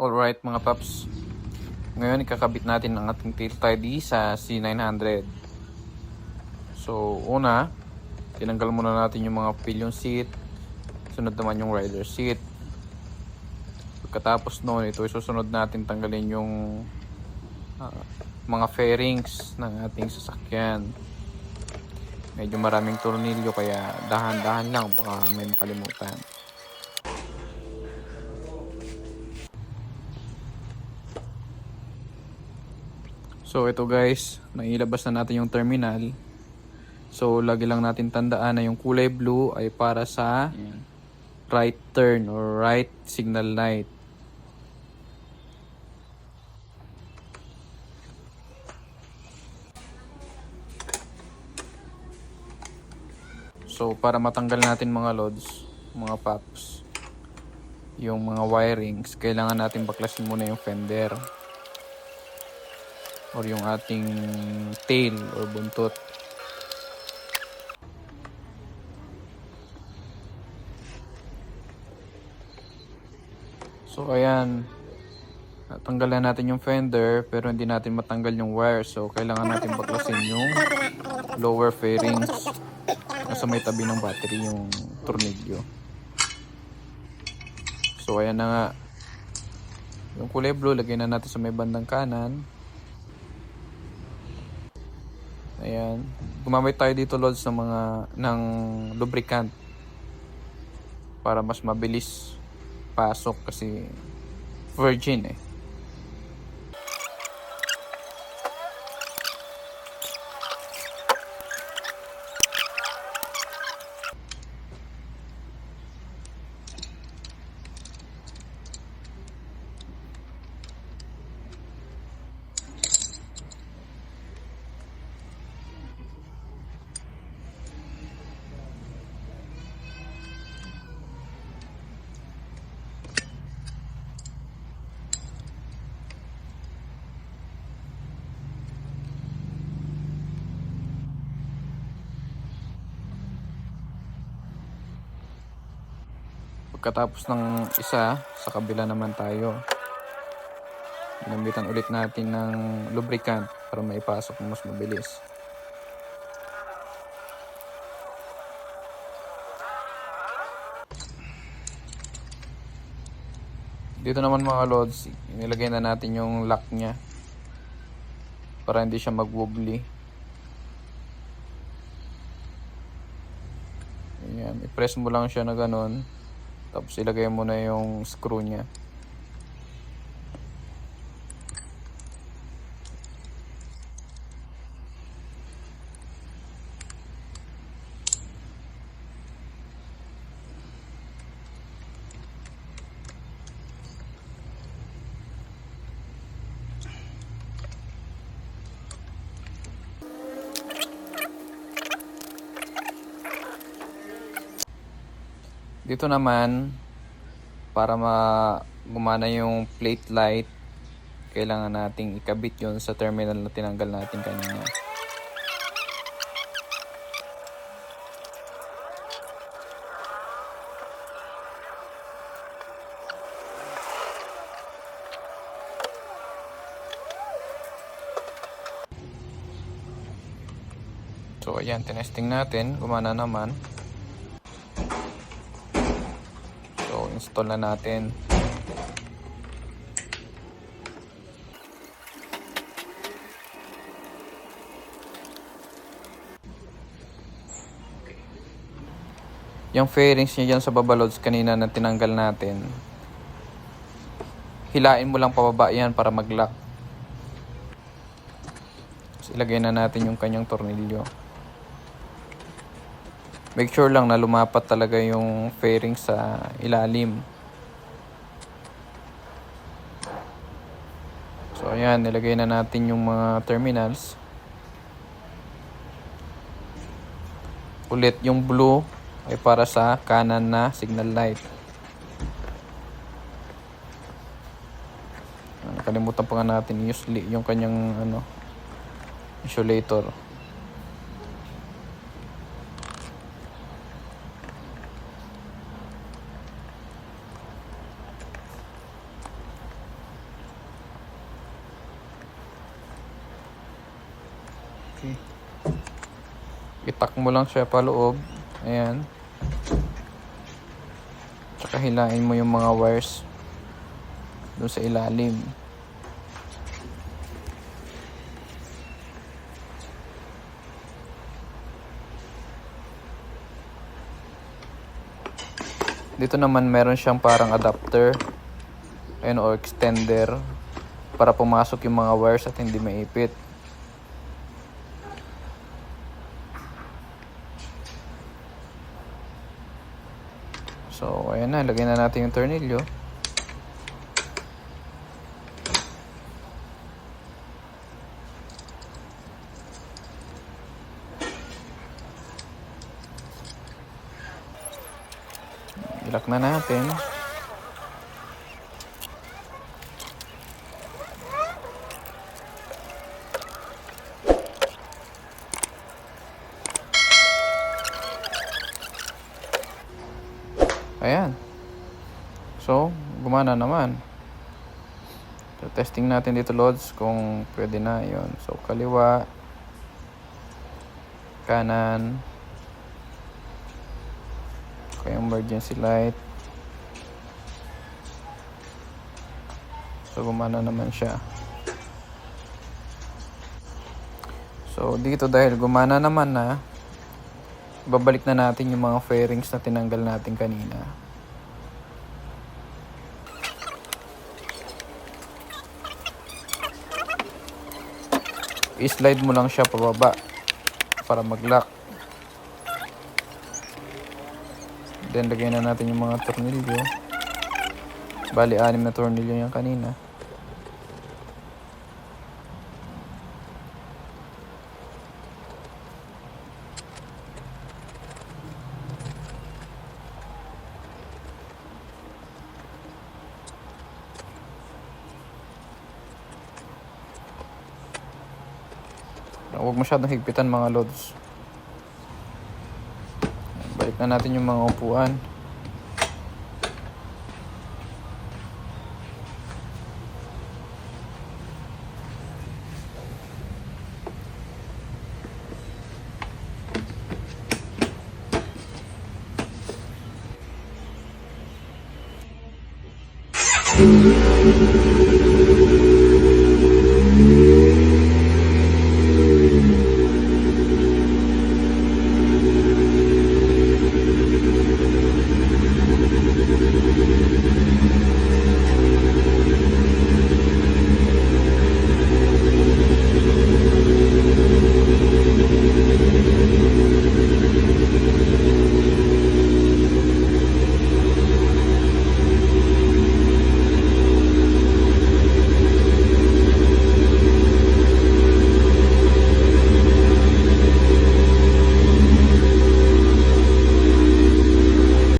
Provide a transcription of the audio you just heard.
Alright mga paps. Ngayon ikakabit natin ang ating tail tidy sa C900. So una, tinanggal muna natin yung mga pillion seat. Sunod naman yung rider seat. Pagkatapos noon, ito susunod natin tanggalin yung ah, mga fairings ng ating sasakyan. Medyo maraming tornilyo kaya dahan-dahan lang baka may makalimutan. So ito guys, nailabas na natin yung terminal. So lagi lang natin tandaan na yung kulay blue ay para sa right turn or right signal light. So para matanggal natin mga loads, mga paps, yung mga wirings, kailangan natin baklasin muna yung fender or yung ating tail or buntot. So ayan, natanggalan natin yung fender pero hindi natin matanggal yung wire. So kailangan natin baklasin yung lower fairings nasa may tabi ng battery yung tornilyo. So ayan na nga. Yung kulay blue, lagyan na natin sa may bandang kanan. Ayan. Gumamit tayo dito loads ng mga ng lubricant para mas mabilis pasok kasi virgin eh. Pagkatapos ng isa, sa kabila naman tayo. Ginamitan ulit natin ng lubricant para maipasok mas mabilis. Dito naman mga lods, inilagay na natin yung lock niya para hindi siya mag-wobbly. Ayan, i-press mo lang siya na ganun. Tapos ilagay mo na yung screw niya. Dito naman, para ma gumana yung plate light, kailangan nating ikabit yon sa terminal na tinanggal natin kanina. So ayan, tinesting natin, gumana naman. So, install na natin. Yung fairings niya dyan sa babalods kanina na tinanggal natin. Hilain mo lang pababa yan para mag-lock. Ilagay na natin yung kanyang tornilyo. Make sure lang na lumapat talaga yung fairing sa ilalim. So ayan, nilagay na natin yung mga terminals. Ulit yung blue ay para sa kanan na signal light. Nakalimutan pa nga natin use yung kanyang ano insulator. Okay. Itak mo lang siya paloob. Ayan. Tsaka hilain mo yung mga wires doon sa ilalim. Dito naman meron siyang parang adapter ayun, o extender para pumasok yung mga wires at hindi maipit. So, ayan na. Lagyan na natin yung tornilyo. Ilak na natin. Ayan. So, gumana naman. So, testing natin dito, Lods, kung pwede na yon So, kaliwa, kanan, okay, emergency light. So, gumana naman siya. So, dito dahil gumana naman na, babalik na natin yung mga fairings na tinanggal natin kanina. I-slide mo lang siya pababa para mag-lock. Then, lagyan na natin yung mga tornilyo. Bali, anim na tornilyo yan kanina. huwag masyadong higpitan mga lods. Balik na natin yung mga upuan.